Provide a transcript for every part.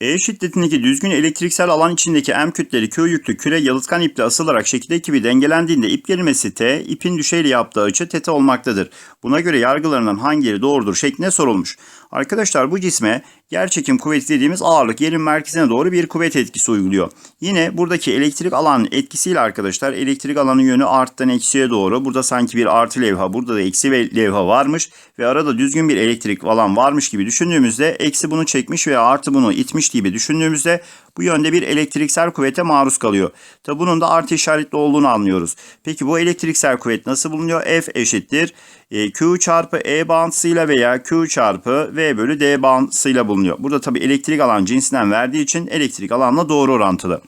E şiddetindeki düzgün elektriksel alan içindeki M kütleli Q yüklü küre yalıtkan iple asılarak şekilde gibi dengelendiğinde ip gerilmesi T, ipin düşeyle yaptığı açı θ olmaktadır. Buna göre yargılarından hangileri doğrudur şeklinde sorulmuş. Arkadaşlar bu cisme yerçekim kuvveti dediğimiz ağırlık yerin merkezine doğru bir kuvvet etkisi uyguluyor. Yine buradaki elektrik alanın etkisiyle arkadaşlar elektrik alanın yönü arttan eksiye doğru. Burada sanki bir artı levha burada da eksi levha varmış ve arada düzgün bir elektrik alan varmış gibi düşündüğümüzde eksi bunu çekmiş veya artı bunu itmiş gibi düşündüğümüzde bu yönde bir elektriksel kuvvete maruz kalıyor. Tabi bunun da artı işaretli olduğunu anlıyoruz. Peki bu elektriksel kuvvet nasıl bulunuyor? F eşittir e, Q çarpı E bağıntısıyla veya Q çarpı V bölü D bağıntısıyla bulunuyor. Burada tabi elektrik alan cinsinden verdiği için elektrik alanla doğru orantılı.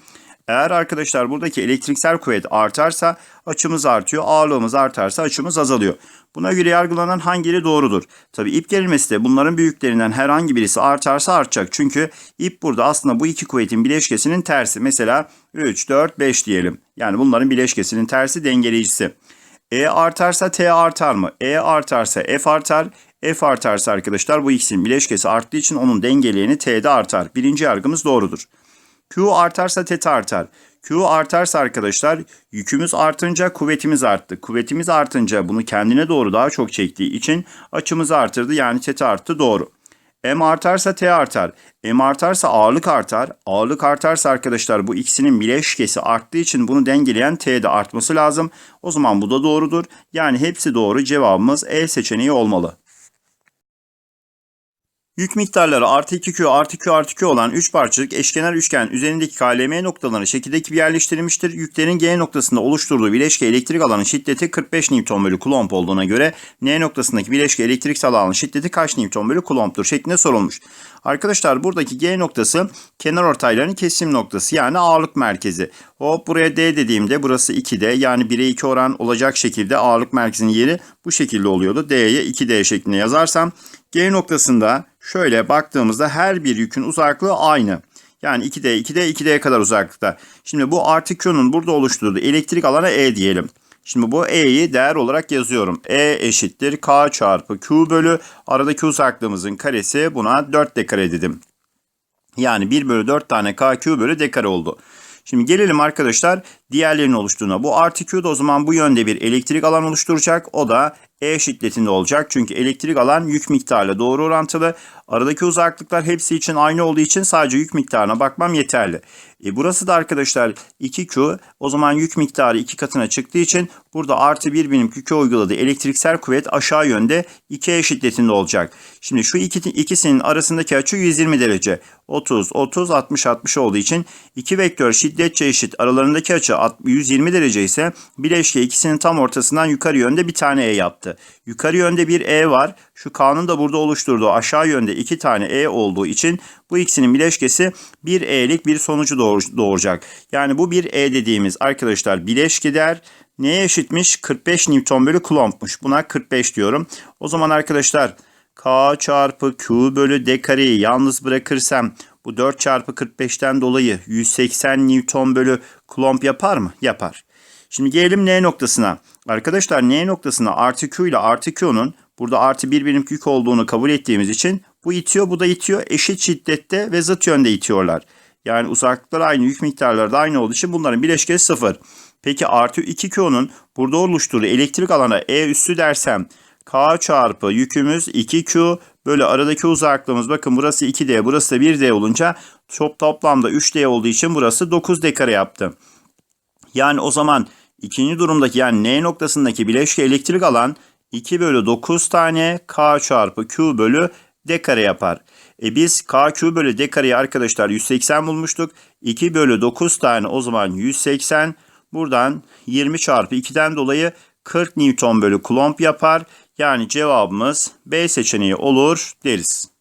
Eğer arkadaşlar buradaki elektriksel kuvvet artarsa açımız artıyor, ağırlığımız artarsa açımız azalıyor. Buna göre yargılanan hangileri doğrudur? Tabi ip gerilmesi de bunların büyüklerinden herhangi birisi artarsa artacak. Çünkü ip burada aslında bu iki kuvvetin bileşkesinin tersi. Mesela 3, 4, 5 diyelim. Yani bunların bileşkesinin tersi dengeleyicisi. E artarsa T artar mı? E artarsa F artar. F artarsa arkadaşlar bu ikisinin bileşkesi arttığı için onun dengeleyeni T'de artar. Birinci yargımız doğrudur. Q artarsa θ artar. Q artarsa arkadaşlar yükümüz artınca kuvvetimiz arttı. Kuvvetimiz artınca bunu kendine doğru daha çok çektiği için açımızı artırdı yani θ arttı doğru. M artarsa T artar. M artarsa ağırlık artar. Ağırlık artarsa arkadaşlar bu ikisinin bileşkesi arttığı için bunu dengeleyen T de artması lazım. O zaman bu da doğrudur. Yani hepsi doğru cevabımız E seçeneği olmalı. Yük miktarları artı 2Q artı Q artı Q olan 3 parçalık eşkenar üçgen üzerindeki KLM noktalarına şekildeki bir yerleştirilmiştir. Yüklerin G noktasında oluşturduğu bileşke elektrik alanın şiddeti 45 Newton bölü Coulomb olduğuna göre N noktasındaki bileşke elektrik alanın şiddeti kaç Newton bölü Coulomb'dur şeklinde sorulmuş. Arkadaşlar buradaki G noktası kenar ortayların kesim noktası yani ağırlık merkezi. Hop buraya D dediğimde burası 2D yani 1'e 2 oran olacak şekilde ağırlık merkezinin yeri bu şekilde oluyordu. D'ye 2D şeklinde yazarsam G noktasında şöyle baktığımızda her bir yükün uzaklığı aynı. Yani 2D, 2D, 2D'ye kadar uzaklıkta. Şimdi bu artı Q'nun burada oluşturduğu elektrik alana E diyelim. Şimdi bu E'yi değer olarak yazıyorum. E eşittir K çarpı Q bölü aradaki uzaklığımızın karesi buna 4 d kare dedim. Yani 1 bölü 4 tane K Q bölü d kare oldu. Şimdi gelelim arkadaşlar diğerlerinin oluştuğuna. Bu artı Q da o zaman bu yönde bir elektrik alan oluşturacak. O da E şiddetinde olacak. Çünkü elektrik alan yük miktarıyla doğru orantılı. Aradaki uzaklıklar hepsi için aynı olduğu için sadece yük miktarına bakmam yeterli. E burası da arkadaşlar 2Q. O zaman yük miktarı 2 katına çıktığı için burada artı 1 birim Q uyguladığı elektriksel kuvvet aşağı yönde 2E şiddetinde olacak. Şimdi şu iki, ikisinin arasındaki açı 120 derece. 30, 30, 60, 60 olduğu için iki vektör şiddetçe eşit. Aralarındaki açı 120 derece ise bileşke ikisinin tam ortasından yukarı yönde bir tane E yaptı. Yukarı yönde bir E var. Şu K'nın da burada oluşturduğu aşağı yönde iki tane E olduğu için bu ikisinin bileşkesi bir E'lik bir sonucu doğuracak. Yani bu bir E dediğimiz arkadaşlar bileşke der. Neye eşitmiş? 45 Newton bölü Coulomb'muş. Buna 45 diyorum. O zaman arkadaşlar K çarpı Q bölü D kareyi yalnız bırakırsam bu 4 çarpı 45'ten dolayı 180 Newton bölü Coulomb yapar mı? Yapar. Şimdi gelelim N noktasına. Arkadaşlar N noktasına artı Q ile artı Q'nun burada artı bir birim yük olduğunu kabul ettiğimiz için bu itiyor bu da itiyor. Eşit şiddette ve zıt yönde itiyorlar. Yani uzaklıklar aynı yük miktarları da aynı olduğu için bunların bileşkesi sıfır. Peki artı 2Q'nun burada oluşturduğu elektrik alana E üssü dersem K çarpı yükümüz 2Q böyle aradaki uzaklığımız bakın burası 2D burası da 1D olunca çok toplamda 3D olduğu için burası 9D kare yaptı. Yani o zaman ikinci durumdaki yani N noktasındaki bileşke elektrik alan 2 bölü 9 tane K çarpı Q bölü D kare yapar. E biz K Q bölü D kareyi arkadaşlar 180 bulmuştuk. 2 bölü 9 tane o zaman 180. Buradan 20 çarpı 2'den dolayı 40 Newton bölü Coulomb yapar. Yani cevabımız B seçeneği olur deriz.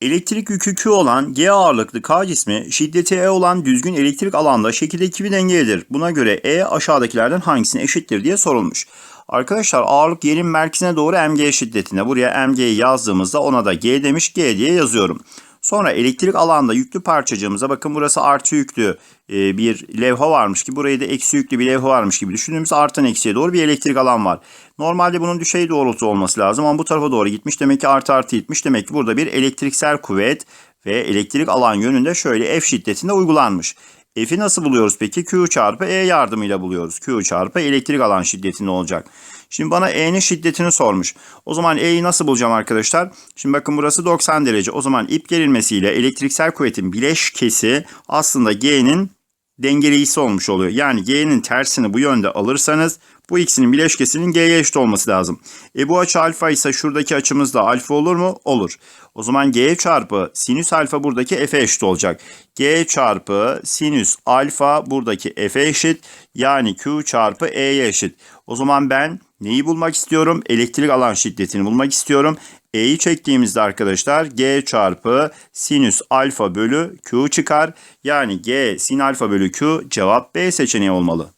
Elektrik yükü Q olan G ağırlıklı K cismi şiddeti E olan düzgün elektrik alanda şekildeki bir dengededir. Buna göre E aşağıdakilerden hangisine eşittir diye sorulmuş. Arkadaşlar ağırlık yerin merkezine doğru mg şiddetinde. Buraya mg'yi yazdığımızda ona da g demiş g diye yazıyorum. Sonra elektrik alanda yüklü parçacığımıza bakın burası artı yüklü e, bir levha varmış ki burayı da eksi yüklü bir levha varmış gibi düşündüğümüz artan eksiye doğru bir elektrik alan var. Normalde bunun düşey doğrultu olması lazım ama bu tarafa doğru gitmiş demek ki artı artı gitmiş demek ki burada bir elektriksel kuvvet ve elektrik alan yönünde şöyle F şiddetinde uygulanmış. F'i nasıl buluyoruz peki? Q çarpı E yardımıyla buluyoruz. Q çarpı elektrik alan şiddetinde olacak. Şimdi bana E'nin şiddetini sormuş. O zaman E'yi nasıl bulacağım arkadaşlar? Şimdi bakın burası 90 derece. O zaman ip gerilmesiyle elektriksel kuvvetin bileşkesi aslında G'nin dengeleyicisi olmuş oluyor. Yani G'nin tersini bu yönde alırsanız bu ikisinin bileşkesinin G'ye eşit olması lazım. E bu açı alfa ise şuradaki açımız da alfa olur mu? Olur. O zaman G çarpı sinüs alfa buradaki F'e eşit olacak. G çarpı sinüs alfa buradaki F'e eşit. Yani Q çarpı E'ye eşit. O zaman ben neyi bulmak istiyorum? Elektrik alan şiddetini bulmak istiyorum. E'yi çektiğimizde arkadaşlar G çarpı sinüs alfa bölü Q çıkar. Yani G sin alfa bölü Q cevap B seçeneği olmalı.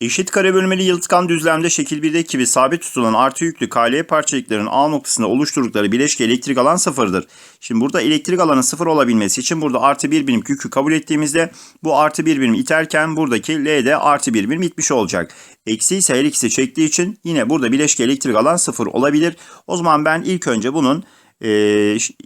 Eşit kare bölmeli yalıtkan düzlemde şekil 1'deki gibi sabit tutulan artı yüklü KL parçacıkların A noktasında oluşturdukları bileşke elektrik alan sıfırdır. Şimdi burada elektrik alanın sıfır olabilmesi için burada artı bir birim yükü kabul ettiğimizde bu artı bir birim iterken buradaki L'de artı bir birim itmiş olacak. Eksi ise her ikisi çektiği için yine burada bileşke elektrik alan sıfır olabilir. O zaman ben ilk önce bunun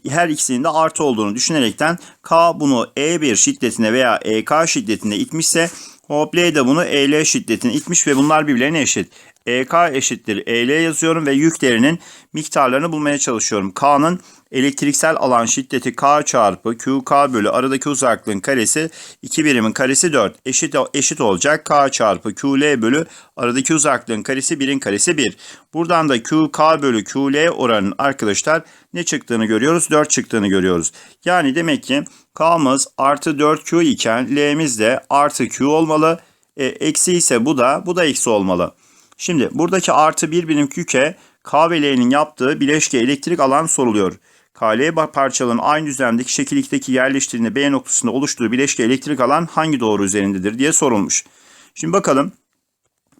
her ikisinin de artı olduğunu düşünerekten K bunu E1 şiddetine veya EK şiddetine itmişse Hop L de bunu EL şiddetine itmiş ve bunlar birbirlerine eşit. EK eşittir EL yazıyorum ve yüklerinin miktarlarını bulmaya çalışıyorum. K'nın elektriksel alan şiddeti K çarpı QK bölü aradaki uzaklığın karesi 2 birimin karesi 4 eşit, eşit olacak. K çarpı QL bölü aradaki uzaklığın karesi 1'in karesi 1. Buradan da QK bölü QL oranın arkadaşlar ne çıktığını görüyoruz? 4 çıktığını görüyoruz. Yani demek ki K'mız artı 4Q iken L'miz de artı Q olmalı. E, eksi ise bu da bu da eksi olmalı. Şimdi buradaki artı bir birim yüke K ve L'nin yaptığı bileşke elektrik alan soruluyor. KL parçaların aynı düzlemdeki şekil 2'deki yerleştiğinde B noktasında oluştuğu bileşke elektrik alan hangi doğru üzerindedir diye sorulmuş. Şimdi bakalım.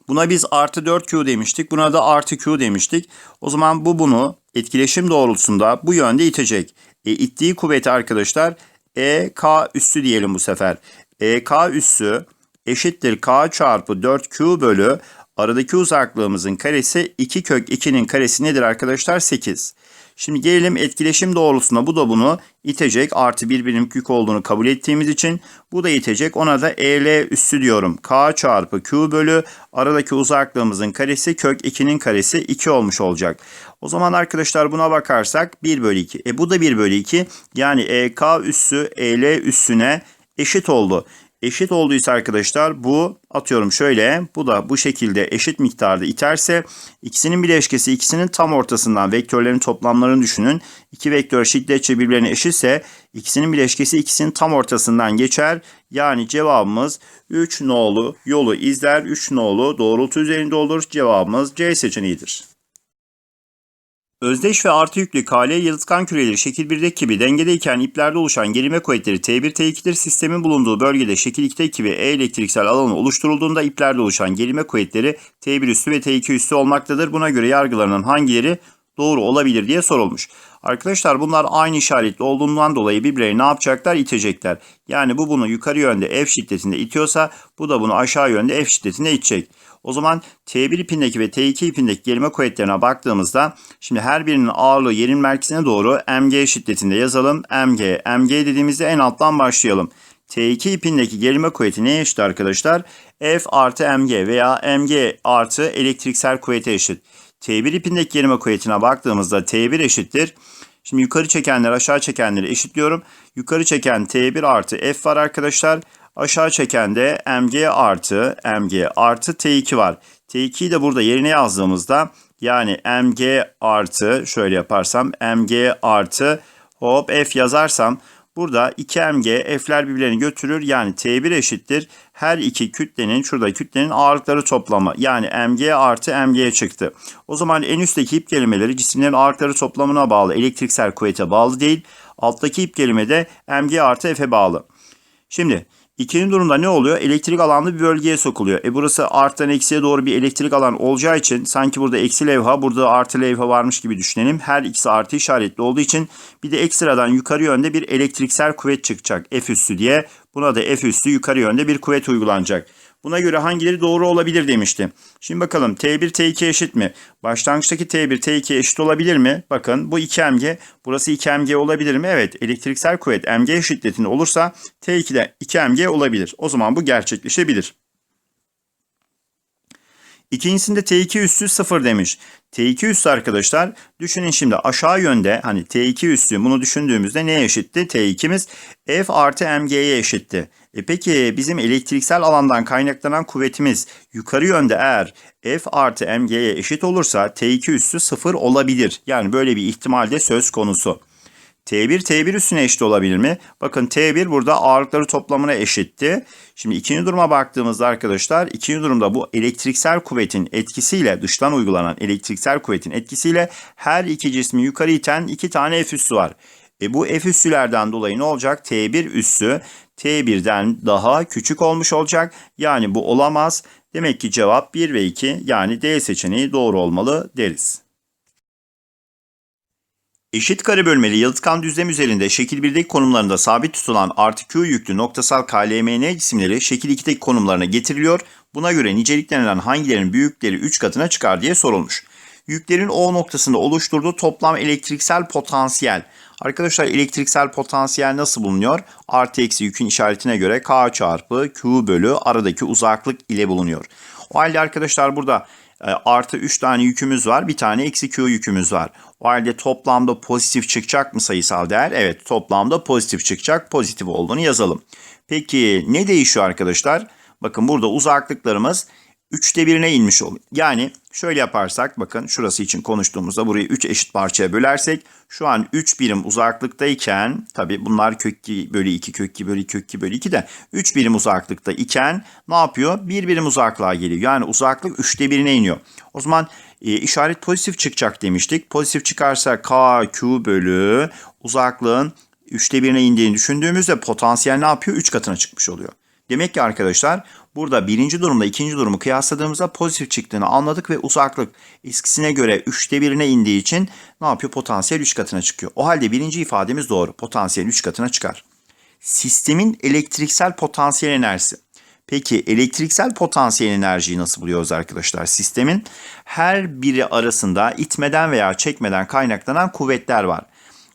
Buna biz artı 4Q demiştik. Buna da artı Q demiştik. O zaman bu bunu etkileşim doğrultusunda bu yönde itecek. E, ittiği kuvveti arkadaşlar EK üssü diyelim bu sefer. EK üssü eşittir K çarpı 4Q bölü aradaki uzaklığımızın karesi 2 kök 2'nin karesi nedir arkadaşlar? 8. Şimdi gelelim etkileşim doğrultusunda bu da bunu itecek. Artı bir birim yük olduğunu kabul ettiğimiz için bu da itecek. Ona da EL üssü diyorum. K çarpı Q bölü aradaki uzaklığımızın karesi kök 2'nin karesi 2 olmuş olacak. O zaman arkadaşlar buna bakarsak 1 bölü 2. E bu da 1 bölü 2. Yani EK üssü EL üssüne eşit oldu eşit olduysa arkadaşlar bu atıyorum şöyle bu da bu şekilde eşit miktarda iterse ikisinin bileşkesi ikisinin tam ortasından vektörlerin toplamlarını düşünün. İki vektör şiddetçe birbirlerine eşitse ikisinin bileşkesi ikisinin tam ortasından geçer. Yani cevabımız 3 nolu yolu izler 3 nolu doğrultu üzerinde olur. Cevabımız C seçeneğidir. Özdeş ve artı yüklü KL yalıtkan küreleri şekil 1'deki gibi dengedeyken iplerde oluşan gerilme kuvvetleri T1 T2'dir. Sistemin bulunduğu bölgede şekil 2'deki gibi E elektriksel alanı oluşturulduğunda iplerde oluşan gerilme kuvvetleri T1 üstü ve T2 üstü olmaktadır. Buna göre yargılarının hangileri doğru olabilir diye sorulmuş. Arkadaşlar bunlar aynı işaretli olduğundan dolayı birbirlerini ne yapacaklar? İtecekler. Yani bu bunu yukarı yönde F şiddetinde itiyorsa bu da bunu aşağı yönde F şiddetinde itecek. O zaman T1 ipindeki ve T2 ipindeki gerilme kuvvetlerine baktığımızda şimdi her birinin ağırlığı yerin merkezine doğru mg şiddetinde yazalım. mg, mg dediğimizde en alttan başlayalım. T2 ipindeki gerilme kuvveti neye eşit arkadaşlar? F artı mg veya mg artı elektriksel kuvvete eşit. T1 ipindeki gerilme kuvvetine baktığımızda T1 eşittir. Şimdi yukarı çekenler aşağı çekenleri eşitliyorum. Yukarı çeken T1 artı F var arkadaşlar. Aşağı çeken de mg artı mg artı t2 var. t2'yi de burada yerine yazdığımızda yani mg artı şöyle yaparsam mg artı hop f yazarsam burada 2mg f'ler birbirlerini götürür. Yani t1 eşittir. Her iki kütlenin şurada kütlenin ağırlıkları toplamı yani mg artı mg çıktı. O zaman en üstteki ip kelimeleri cisimlerin ağırlıkları toplamına bağlı elektriksel kuvvete bağlı değil. Alttaki ip kelime de mg artı f'e bağlı. Şimdi İkinci durumda ne oluyor? Elektrik alanlı bir bölgeye sokuluyor. E burası arttan eksiye doğru bir elektrik alan olacağı için sanki burada eksi levha burada artı levha varmış gibi düşünelim. Her ikisi artı işaretli olduğu için bir de ekstradan yukarı yönde bir elektriksel kuvvet çıkacak. F üssü diye. Buna da F üssü yukarı yönde bir kuvvet uygulanacak. Buna göre hangileri doğru olabilir demişti. Şimdi bakalım T1 T2 eşit mi? Başlangıçtaki T1 T2 eşit olabilir mi? Bakın bu 2mg burası 2mg olabilir mi? Evet elektriksel kuvvet mg şiddetinde olursa T2'de 2mg olabilir. O zaman bu gerçekleşebilir. İkincisinde T2 üssü 0 demiş. T2 üssü arkadaşlar düşünün şimdi aşağı yönde hani T2 üssü bunu düşündüğümüzde neye eşitti? T2'miz F artı mg'ye eşitti. E peki bizim elektriksel alandan kaynaklanan kuvvetimiz yukarı yönde eğer F artı mg'ye eşit olursa T2 üssü 0 olabilir. Yani böyle bir ihtimal de söz konusu. T1 T1 üstüne eşit olabilir mi? Bakın T1 burada ağırlıkları toplamına eşitti. Şimdi ikinci duruma baktığımızda arkadaşlar ikinci durumda bu elektriksel kuvvetin etkisiyle dıştan uygulanan elektriksel kuvvetin etkisiyle her iki cismi yukarı iten iki tane F üssü var. E bu F üssülerden dolayı ne olacak? T1 üssü T1'den daha küçük olmuş olacak. Yani bu olamaz. Demek ki cevap 1 ve 2 yani D seçeneği doğru olmalı deriz. Eşit kare bölmeli yalıtkan düzlem üzerinde şekil 1'deki konumlarında sabit tutulan artı Q yüklü noktasal KLMN cisimleri şekil 2'deki konumlarına getiriliyor. Buna göre niceliklenilen hangilerinin büyükleri 3 katına çıkar diye sorulmuş. Yüklerin O noktasında oluşturduğu toplam elektriksel potansiyel. Arkadaşlar elektriksel potansiyel nasıl bulunuyor? Artı eksi yükün işaretine göre K çarpı Q bölü aradaki uzaklık ile bulunuyor. O halde arkadaşlar burada e, artı 3 tane yükümüz var. Bir tane eksi Q yükümüz var. O halde toplamda pozitif çıkacak mı sayısal değer? Evet toplamda pozitif çıkacak. Pozitif olduğunu yazalım. Peki ne değişiyor arkadaşlar? Bakın burada uzaklıklarımız 3'te birine inmiş oluyor. Yani şöyle yaparsak bakın şurası için konuştuğumuzda burayı 3 eşit parçaya bölersek şu an 3 birim uzaklıktayken tabi bunlar kök 2 bölü 2 kök 2 bölü 2 kök 2 bölü 2 de 3 birim uzaklıkta iken ne yapıyor? 1 birim uzaklığa geliyor. Yani uzaklık 3'te birine iniyor. O zaman e, işaret pozitif çıkacak demiştik. Pozitif çıkarsa K, Q bölü uzaklığın 3'te birine indiğini düşündüğümüzde potansiyel ne yapıyor? 3 katına çıkmış oluyor. Demek ki arkadaşlar burada birinci durumda ikinci durumu kıyasladığımızda pozitif çıktığını anladık ve uzaklık eskisine göre 3'te birine indiği için ne yapıyor? Potansiyel 3 katına çıkıyor. O halde birinci ifademiz doğru. Potansiyel 3 katına çıkar. Sistemin elektriksel potansiyel enerjisi. Peki elektriksel potansiyel enerjiyi nasıl buluyoruz arkadaşlar? Sistemin her biri arasında itmeden veya çekmeden kaynaklanan kuvvetler var.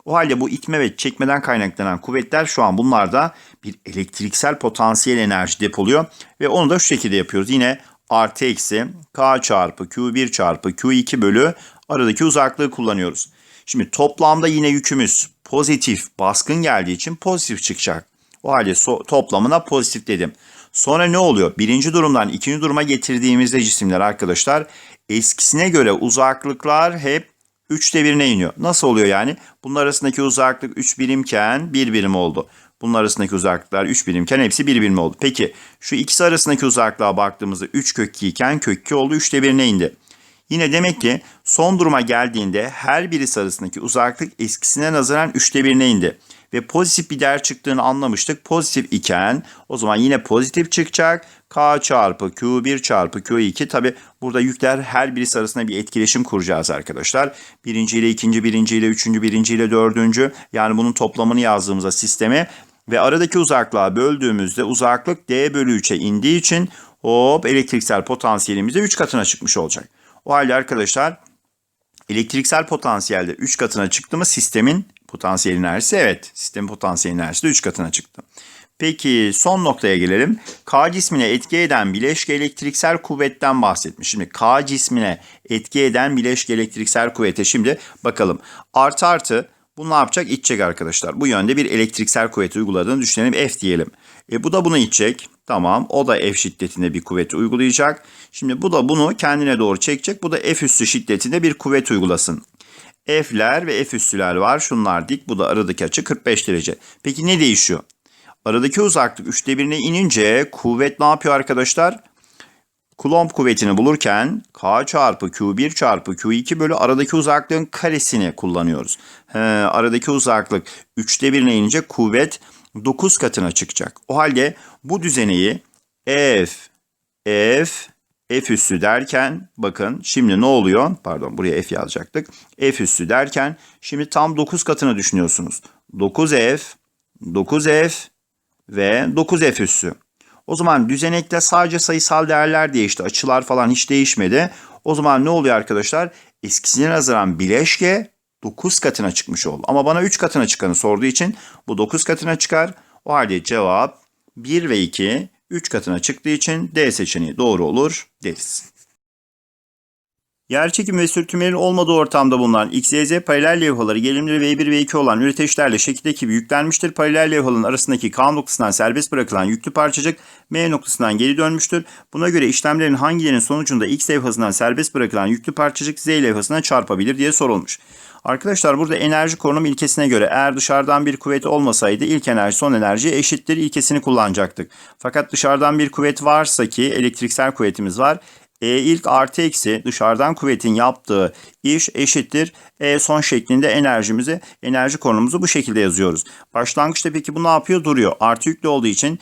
O halde bu itme ve çekmeden kaynaklanan kuvvetler şu an bunlarda bir elektriksel potansiyel enerji depoluyor. Ve onu da şu şekilde yapıyoruz. Yine artı eksi K çarpı Q1 çarpı Q2 bölü aradaki uzaklığı kullanıyoruz. Şimdi toplamda yine yükümüz pozitif baskın geldiği için pozitif çıkacak. O halde so- toplamına pozitif dedim. Sonra ne oluyor? Birinci durumdan ikinci duruma getirdiğimizde cisimler arkadaşlar eskisine göre uzaklıklar hep 3'te birine iniyor. Nasıl oluyor yani? Bunlar arasındaki uzaklık 3 birimken 1 birim oldu. Bunlar arasındaki uzaklıklar 3 birimken hepsi 1 birim oldu. Peki şu ikisi arasındaki uzaklığa baktığımızda 3 kök 2 iken kök 2 oldu 3'te birine indi. Yine demek ki son duruma geldiğinde her birisi arasındaki uzaklık eskisine nazaran 3'te birine indi. Ve pozitif bir değer çıktığını anlamıştık. Pozitif iken o zaman yine pozitif çıkacak. K çarpı Q1 çarpı Q2 tabi burada yükler her birisi arasında bir etkileşim kuracağız arkadaşlar. Birinci ile ikinci, birinci ile üçüncü, birinci ile dördüncü yani bunun toplamını yazdığımızda sisteme ve aradaki uzaklığa böldüğümüzde uzaklık D bölü 3'e indiği için hop elektriksel potansiyelimiz de 3 katına çıkmış olacak. O halde arkadaşlar elektriksel potansiyelde 3 katına çıktı mı sistemin potansiyel enerjisi evet sistemin potansiyel enerjisi de 3 katına çıktı. Peki son noktaya gelelim. K cismine etki eden bileşke elektriksel kuvvetten bahsetmiş. Şimdi K cismine etki eden bileşke elektriksel kuvvete şimdi bakalım. Artı artı bu ne yapacak? İtecek arkadaşlar. Bu yönde bir elektriksel kuvvet uyguladığını düşünelim. F diyelim. E, bu da bunu itecek. Tamam. O da F şiddetinde bir kuvvet uygulayacak. Şimdi bu da bunu kendine doğru çekecek. Bu da F üssü şiddetinde bir kuvvet uygulasın. F'ler ve F üssüler var. Şunlar dik. Bu da aradaki açı 45 derece. Peki ne değişiyor? Aradaki uzaklık 3'te 1'ine inince kuvvet ne yapıyor arkadaşlar? Coulomb kuvvetini bulurken K çarpı Q1 çarpı Q2 bölü aradaki uzaklığın karesini kullanıyoruz. He, aradaki uzaklık 3'te 1'ine inince kuvvet 9 katına çıkacak. O halde bu düzeneyi F, F, F üssü derken bakın şimdi ne oluyor? Pardon buraya F yazacaktık. F üssü derken şimdi tam 9 katına düşünüyorsunuz. 9F, 9F ve 9F üssü. O zaman düzenekte sadece sayısal değerler değişti. Açılar falan hiç değişmedi. O zaman ne oluyor arkadaşlar? Eskisine nazaran bileşke 9 katına çıkmış oldu. Ama bana 3 katına çıkanı sorduğu için bu 9 katına çıkar. O halde cevap 1 ve 2 3 katına çıktığı için D seçeneği doğru olur deriz. Yerçekim ve sürtünmelerin olmadığı ortamda bulunan XYZ paralel levhaları gerilimleri V1 ve 2 olan üreteçlerle şekildeki gibi yüklenmiştir. Paralel levhaların arasındaki K noktasından serbest bırakılan yüklü parçacık M noktasından geri dönmüştür. Buna göre işlemlerin hangilerinin sonucunda X levhasından serbest bırakılan yüklü parçacık Z levhasına çarpabilir diye sorulmuş. Arkadaşlar burada enerji korunum ilkesine göre eğer dışarıdan bir kuvvet olmasaydı ilk enerji son enerji eşittir ilkesini kullanacaktık. Fakat dışarıdan bir kuvvet varsa ki elektriksel kuvvetimiz var. E ilk artı eksi dışarıdan kuvvetin yaptığı iş eşittir E son şeklinde enerjimizi, enerji konumumuzu bu şekilde yazıyoruz. Başlangıçta peki bu ne yapıyor? Duruyor. Artı yüklü olduğu için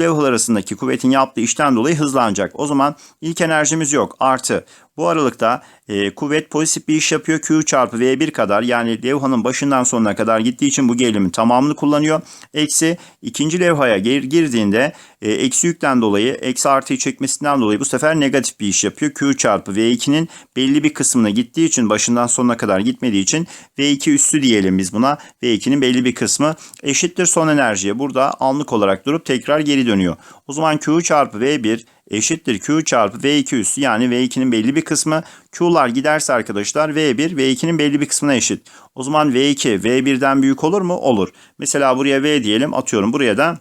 levhalar arasındaki kuvvetin yaptığı işten dolayı hızlanacak. O zaman ilk enerjimiz yok. Artı. Bu aralıkta e, kuvvet pozitif bir iş yapıyor. Q çarpı V1 kadar yani levhanın başından sonuna kadar gittiği için bu gerilimin tamamını kullanıyor. Eksi ikinci levhaya gir, girdiğinde e, eksi yükten dolayı eksi artıyı çekmesinden dolayı bu sefer negatif bir iş yapıyor. Q çarpı V2'nin belli bir kısmına gittiği için başından sonuna kadar gitmediği için V2 üssü diyelim biz buna. V2'nin belli bir kısmı eşittir son enerjiye. Burada anlık olarak durup tekrar geri dönüyor. O zaman Q çarpı V1 eşittir Q çarpı V2 üssü yani V2'nin belli bir kısmı. Q'lar giderse arkadaşlar V1 V2'nin belli bir kısmına eşit. O zaman V2 V1'den büyük olur mu? Olur. Mesela buraya V diyelim atıyorum buraya da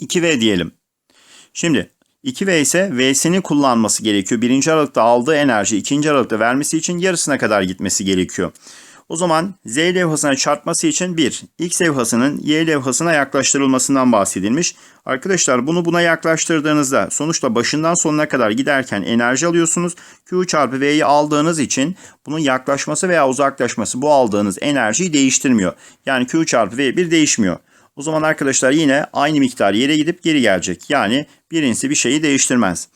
2V diyelim. Şimdi 2V ise V'sini kullanması gerekiyor. Birinci aralıkta aldığı enerji ikinci aralıkta vermesi için yarısına kadar gitmesi gerekiyor. O zaman Z levhasına çarpması için 1. X levhasının Y levhasına yaklaştırılmasından bahsedilmiş. Arkadaşlar bunu buna yaklaştırdığınızda sonuçta başından sonuna kadar giderken enerji alıyorsunuz. Q çarpı V'yi aldığınız için bunun yaklaşması veya uzaklaşması bu aldığınız enerjiyi değiştirmiyor. Yani Q çarpı V1 değişmiyor. O zaman arkadaşlar yine aynı miktar yere gidip geri gelecek. Yani birincisi bir şeyi değiştirmez.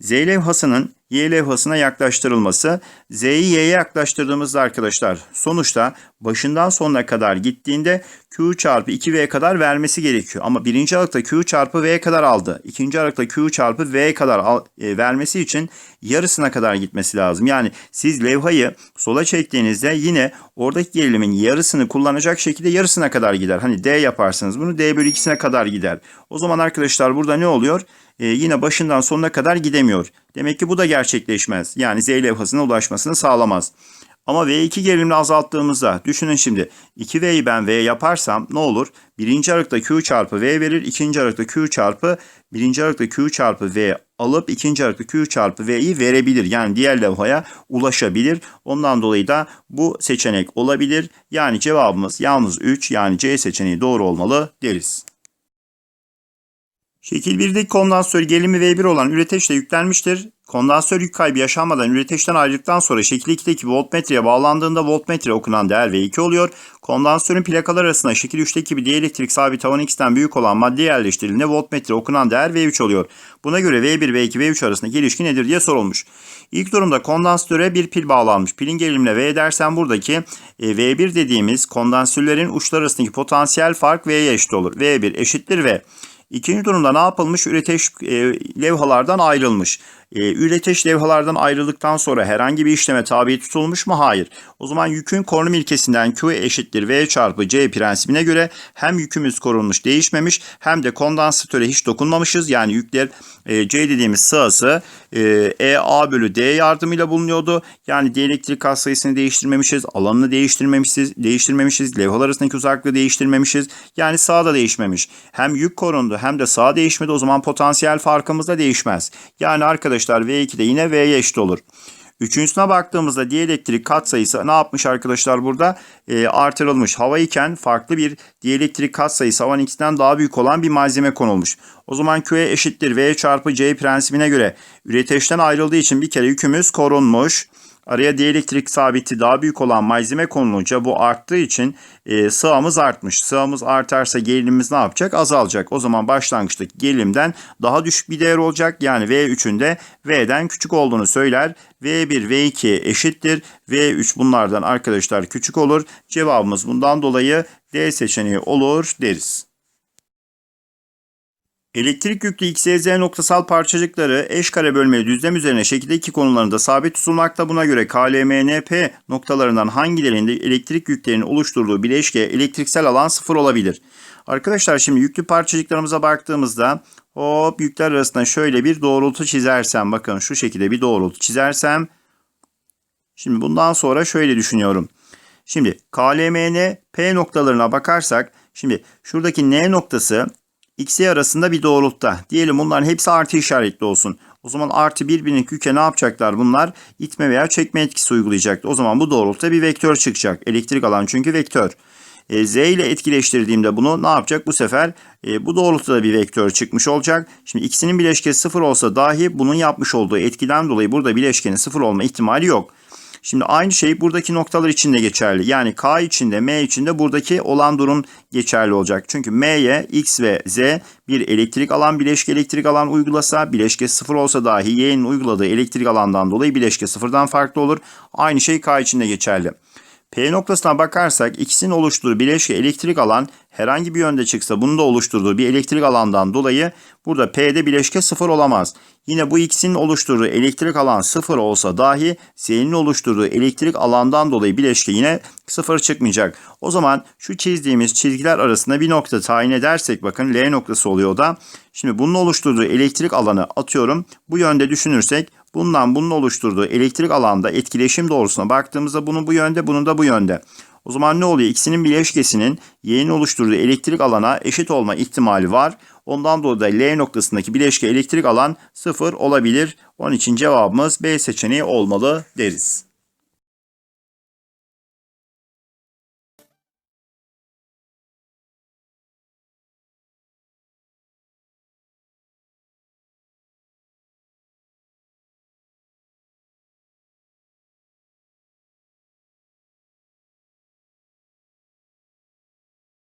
Z levhasının Y levhasına yaklaştırılması. Z'yi Y'ye yaklaştırdığımızda arkadaşlar sonuçta başından sonuna kadar gittiğinde Q çarpı 2V kadar vermesi gerekiyor. Ama birinci aralıkta Q çarpı V kadar aldı. İkinci aralıkta Q çarpı V kadar al, e, vermesi için yarısına kadar gitmesi lazım. Yani siz levhayı sola çektiğinizde yine oradaki gerilimin yarısını kullanacak şekilde yarısına kadar gider. Hani D yaparsınız bunu D bölü 2'sine kadar gider. O zaman arkadaşlar burada ne oluyor? Ee, yine başından sonuna kadar gidemiyor. Demek ki bu da gerçekleşmez. Yani Z levhasına ulaşmasını sağlamaz. Ama V2 gerilimini azalttığımızda düşünün şimdi 2V'yi ben V yaparsam ne olur? Birinci aralıkta Q çarpı V verir. ikinci aralıkta Q çarpı birinci aralıkta Q çarpı V alıp ikinci aralıkta Q çarpı V'yi verebilir. Yani diğer levhaya ulaşabilir. Ondan dolayı da bu seçenek olabilir. Yani cevabımız yalnız 3 yani C seçeneği doğru olmalı deriz. Şekil 1'deki kondansatör gerilimi V1 olan üreteçle yüklenmiştir. Kondansatör yük kaybı yaşanmadan üreteçten ayrıldıktan sonra şekil 2'deki voltmetreye bağlandığında voltmetre okunan değer V2 oluyor. Kondansatörün plakalar arasında şekil 3'teki gibi dielektrik sabit tavan x'ten büyük olan madde yerleştirildiğinde voltmetre okunan değer V3 oluyor. Buna göre V1, V2, V3 arasındaki ilişki nedir diye sorulmuş. İlk durumda kondansatöre bir pil bağlanmış. Pilin gerilimine V dersen buradaki e, V1 dediğimiz kondansatörlerin uçları arasındaki potansiyel fark V'ye eşit olur. V1 eşittir V. İkinci durumda ne yapılmış? Üreteç e, levhalardan ayrılmış. E, üreteç levhalardan ayrıldıktan sonra herhangi bir işleme tabi tutulmuş mu? Hayır. O zaman yükün korunum ilkesinden Q eşittir V çarpı C prensibine göre hem yükümüz korunmuş değişmemiş hem de kondansatöre hiç dokunmamışız. Yani yükler e, C dediğimiz sığası e, E A bölü D yardımıyla bulunuyordu. Yani dielektrik kat sayısını değiştirmemişiz, alanını değiştirmemişiz, değiştirmemişiz, levhalar arasındaki uzaklığı değiştirmemişiz. Yani sağ da değişmemiş. Hem yük korundu hem de sağ değişmedi. O zaman potansiyel farkımız da değişmez. Yani arkadaşlar V2 de yine V'ye eşit olur. Üçüncüsüne baktığımızda dielektrik katsayısı ne yapmış arkadaşlar burada? E, artırılmış. Hava iken farklı bir dielektrik katsayısı havan x'ten daha büyük olan bir malzeme konulmuş. O zaman Q'ye eşittir V çarpı C prensibine göre üreteçten ayrıldığı için bir kere yükümüz korunmuş. Araya dielektrik sabiti daha büyük olan malzeme konulunca bu arttığı için e, sığamız artmış. Sığamız artarsa gerilimimiz ne yapacak? Azalacak. O zaman başlangıçtaki gerilimden daha düşük bir değer olacak. Yani V3'ün de V'den küçük olduğunu söyler. V1, V2 eşittir. V3 bunlardan arkadaşlar küçük olur. Cevabımız bundan dolayı D seçeneği olur deriz. Elektrik yüklü X, Y, Z noktasal parçacıkları eş kare bölmeli düzlem üzerine şekilde iki konularında sabit tutulmakta. Buna göre KLMNP noktalarından hangilerinde elektrik yüklerinin oluşturduğu bileşke elektriksel alan sıfır olabilir? Arkadaşlar şimdi yüklü parçacıklarımıza baktığımızda hop yükler arasında şöyle bir doğrultu çizersem bakın şu şekilde bir doğrultu çizersem şimdi bundan sonra şöyle düşünüyorum. Şimdi KLMN P noktalarına bakarsak şimdi şuradaki N noktası X, arasında bir doğrultuda. Diyelim bunların hepsi artı işaretli olsun. O zaman artı birbirinin yüke ne yapacaklar bunlar? İtme veya çekme etkisi uygulayacaktı. O zaman bu doğrultuda bir vektör çıkacak. Elektrik alan çünkü vektör. E, Z ile etkileştirdiğimde bunu ne yapacak? Bu sefer e, bu doğrultuda bir vektör çıkmış olacak. Şimdi ikisinin bileşkesi sıfır olsa dahi bunun yapmış olduğu etkiden dolayı burada bileşkenin sıfır olma ihtimali yok. Şimdi aynı şey buradaki noktalar için de geçerli. Yani K içinde, M içinde buradaki olan durum geçerli olacak. Çünkü M'ye X ve Z bir elektrik alan, bileşke elektrik alan uygulasa, bileşke sıfır olsa dahi Y'nin uyguladığı elektrik alandan dolayı bileşke sıfırdan farklı olur. Aynı şey K için de geçerli. P noktasına bakarsak ikisinin oluşturduğu bileşke elektrik alan herhangi bir yönde çıksa bunun da oluşturduğu bir elektrik alandan dolayı burada P'de bileşke sıfır olamaz. Yine bu ikisinin oluşturduğu elektrik alan sıfır olsa dahi Z'nin oluşturduğu elektrik alandan dolayı bileşke yine sıfır çıkmayacak. O zaman şu çizdiğimiz çizgiler arasında bir nokta tayin edersek bakın L noktası oluyor da. Şimdi bunun oluşturduğu elektrik alanı atıyorum. Bu yönde düşünürsek bundan bunun oluşturduğu elektrik alanda etkileşim doğrusuna baktığımızda bunun bu yönde bunun da bu yönde. O zaman ne oluyor? İkisinin bileşkesinin Y'nin oluşturduğu elektrik alana eşit olma ihtimali var. Ondan dolayı L noktasındaki bileşke elektrik alan sıfır olabilir. Onun için cevabımız B seçeneği olmalı deriz.